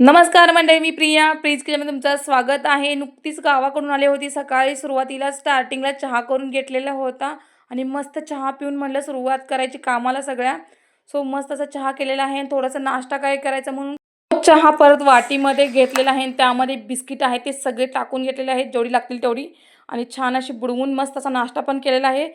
नमस्कार मंडळी मी प्रिया. प्लीज किचनमध्ये तुमचं स्वागत आहे. नुकतीच गावाकडून आले होती. सकाळी सुरुवातीला स्टार्टिंगला चहा करून घेतलेला होता आणि मस्त चहा पिऊन म्हणलं सुरुवात करायची कामाला सगळ्या. सो मस्त असा चहा केलेला आहे आणि थोडासा नाश्ता काय करायचा म्हणून चहा परत वाटीमध्ये घेतलेला आहे आणि त्यामध्ये बिस्किट आहे ते सगळे टाकून घेतलेले आहेत जेवढी लागतील तेवढी. आणि छान अशी बुडवून मस्त असा नाश्ता पण केलेला आहे.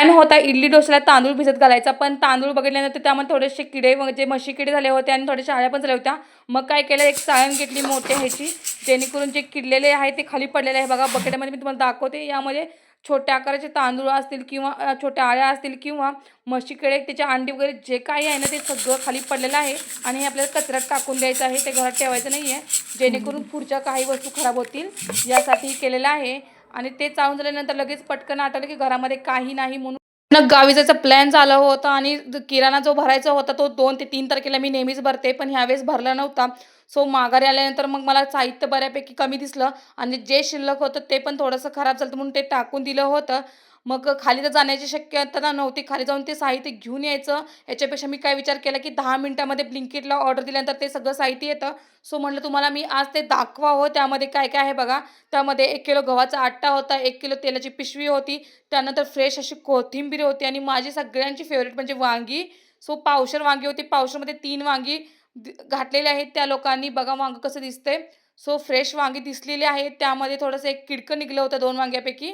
प्लॅन होता इडली डोश्याला तांदूळ भिजत घालायचा. पण तांदूळ बघितल्यानंतर त्यामध्ये थोडेसे किडे म्हणजे म्हशी किडे झाले होते आणि थोडेसे आळ्या पण झाल्या होत्या. मग काय केलं एक सायन घेतली मोठ्या ह्याची जेणेकरून जे किडलेले आहे ते खाली पडलेले आहे. बघा बकेटमध्ये मी तुम्हाला दाखवते. यामध्ये छोट्या आकाराचे तांदूळ असतील किंवा छोट्या आळ्या असतील किंवा म्हशी किडे त्याचे अंडी वगैरे जे काही आहे ना ते सगळं खाली पडलेलं आहे. आणि हे आपल्याला कचऱ्यात टाकून द्यायचं आहे. ते घरात ठेवायचं नाही आहे जेणेकरून पुढच्या काही वस्तू खराब होतील यासाठी केलेलं आहे. आणि ते चाळून झाल्यानंतर लगेच पटकन आठवलं की घरामध्ये काही नाही म्हणून न गावी जायचा प्लॅन झाला होता आणि किराणा जो भरायचा होता तो दोन ते तीन तारखेला मी नेहमीच भरते पण ह्यावेळेस भरला नव्हता. सो माघारी आल्यानंतर मग मला साहित्य बऱ्यापैकी कमी दिसलं आणि जे शिल्लक होतं ते पण थोडंसं खराब झालं म्हणून ते टाकून दिलं होतं. मग खाली तर जाण्याची शक्यता नव्हती. खाली जाऊन ते साहित्य घेऊन यायचं. याच्यापेक्षा मी काय विचार केला की दहा मिनटामध्ये ब्लिंकिटला ऑर्डर दिल्यानंतर ते सगळं साहित्य येतं. सो म्हटलं तुम्हाला मी आज ते दाखवावं. त्यामध्ये काय काय आहे बघा. त्यामध्ये एक किलो गव्हाचा आट्टा होता एक किलो तेलाची पिशवी होती. त्यानंतर फ्रेश अशी कोथिंबीर होती आणि माझी सगळ्यांची फेवरेट म्हणजे वांगी. सो पावशर वांगी होती. पावशरमध्ये तीन वांगी घातलेले आहेत त्या लोकांनी. बघा वांग कसं दिसते सो फ्रेश वांगी दिसलेली आहेत. त्यामध्ये थोडंसं एक किडकं निघलं होतं दोन वांग्यापैकी.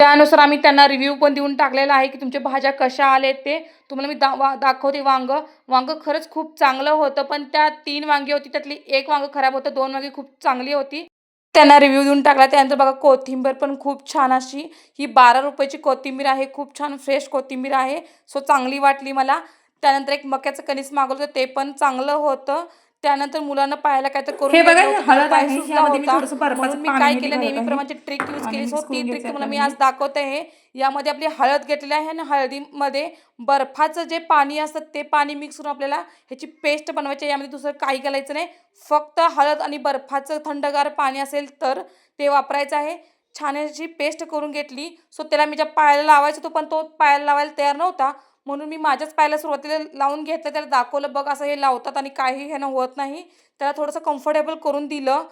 त्यानुसार आम्ही त्यांना रिव्ह्यू पण देऊन टाकलेला आहे की तुमच्या भाज्या कशा आलेत ते. तुम्हाला मी दा वा दाखवते वांग. वांग खरंच खूप चांगलं होतं पण त्या तीन वांगी होती त्यातली एक वांग खराब होतं दोन वांगी खूप चांगली होती. त्यांना रिव्ह्यू देऊन टाकला. त्यानंतर बघा कोथिंबीर पण खूप छान अशी ही बारा रुपयाची कोथिंबीर आहे. खूप छान फ्रेश कोथिंबीर आहे. सो चांगली वाटली मला. त्यानंतर एक मक्याचं कणीस मागवलं होतं ते पण चांगलं होतं. त्यानंतर मुलांना पाहायला काय तर करून हे बघा. हळद आहे. मी होता. थोडंसं बर्फाचं म्हणून मी पाणी काय केलं आहे. नेहमीप्रमाणे ट्रिक यूज केली सो ती ट्रिक तुम्हाला मी आज दाखवते आहे यामध्ये आपली हळद घेतलेली आहे आणि हळदीमध्ये बर्फाचं जे पाणी असतं ते पाणी मिक्स करून आपल्याला ह्याची पेस्ट बनवायची आहे यामध्ये दुसरं काही घालायचं नाही फक्त हळद आणि बर्फाचं थंडगार पाणी असेल तर ते वापरायचं आहे छान अशी पेस्ट करून घेतली सो त्याला मी ज्या पायाला लावायचं होतो पण तो पायाला लावायला तयार नव्हता म्हणून मी माझ्याच पायाला सुरुवातीला लावून घेतलं त्याला दाखवलं बघ असं हे लावतात आणि काही ह्यानं होत नाही. त्याला थोडंसं कम्फर्टेबल करून दिलं.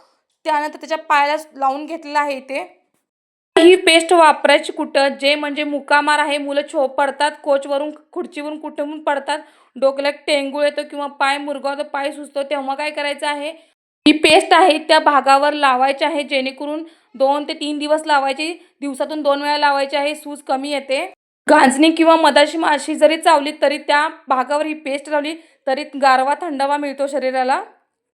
त्यानंतर त्याच्या पायाला लावून घेतलेलं आहे ते. ही पेस्ट वापरायची कुठं? जे म्हणजे मुकामार आहे मुलं छो पडतात कोचवरून खुर्चीवरून कुठून पडतात डोक्याला टेंगूळ येतो किंवा पाय मुरगावतो पाय सुचतो तेव्हा काय करायचं आहे? ही पेस्ट आहे त्या भागावर लावायची आहे जेणेकरून दोन ते तीन दिवस लावायची दिवसातून दोन वेळा लावायची आहे सूज कमी येते. गांजणी किंवा मधाशी माशी जरी चावली तरी त्या भागावर ही पेस्ट लावली तरी गारवा थंडावा मिळतो शरीराला.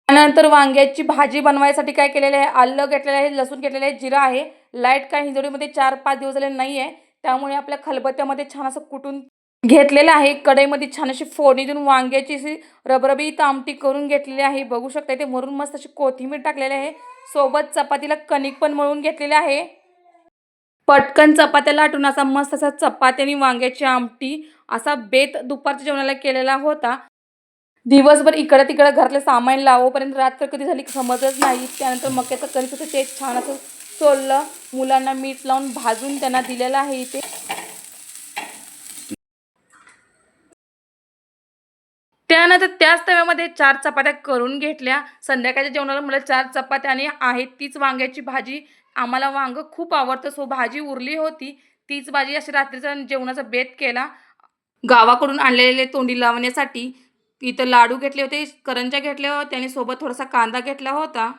त्यानंतर वांग्याची भाजी बनवायसाठी काय केलेलं आहे? आलं घेतलेलं आहे लसूण घेतलेलं आहे जिरा आहे. लाइट काय हिंजवडीमध्ये चार पाच दिवस झाले नाही आहे त्यामुळे आपल्या खलबत्त्यामध्ये छान असं कुटून घेतलेलं आहे. कढईमध्ये छान अशी फोडणी देऊन वांग्याची अशी रबरबी तामटी करून घेतलेली आहे. बघू शकता ते मरून मस्त अशी कोथिंबीर टाकलेली आहे. सोबत चपातीला कणिक पण मळून घेतलेले आहे. पटकन चपात्या लाटून असा मस्त असा चपाती आणि वांग्याची आमटी असा बेत दुपारच्या जेवणाला केलेला होता. दिवसभर इकडं तिकडं घरातलं सामान लावोपर्यंत रात्र कधी झाली समजच नाही. त्यानंतर मक्याचं कधी होतं ते छान असं सोललं. मुलांना मीठ लावून भाजून त्यांना दिलेलं आहे इथे. त्यानंतर त्याच तव्यामध्ये चार चपात्या करून घेतल्या. संध्याकाळच्या जेवणाला मला चार चपात्या आणि आहेत तीच वांग्याची भाजी. आम्हाला वांगं खूप आवडतं. सो भाजी उरली होती. तीच भाजी अशी रात्रीचा जेवणाचा बेत केला. गावाकडून आणलेले तोंडी लावण्यासाठी इथं लाडू घेतले होते करंजा घेतल्या होत्या आणि सोबत थोडासा कांदा घेतला होता.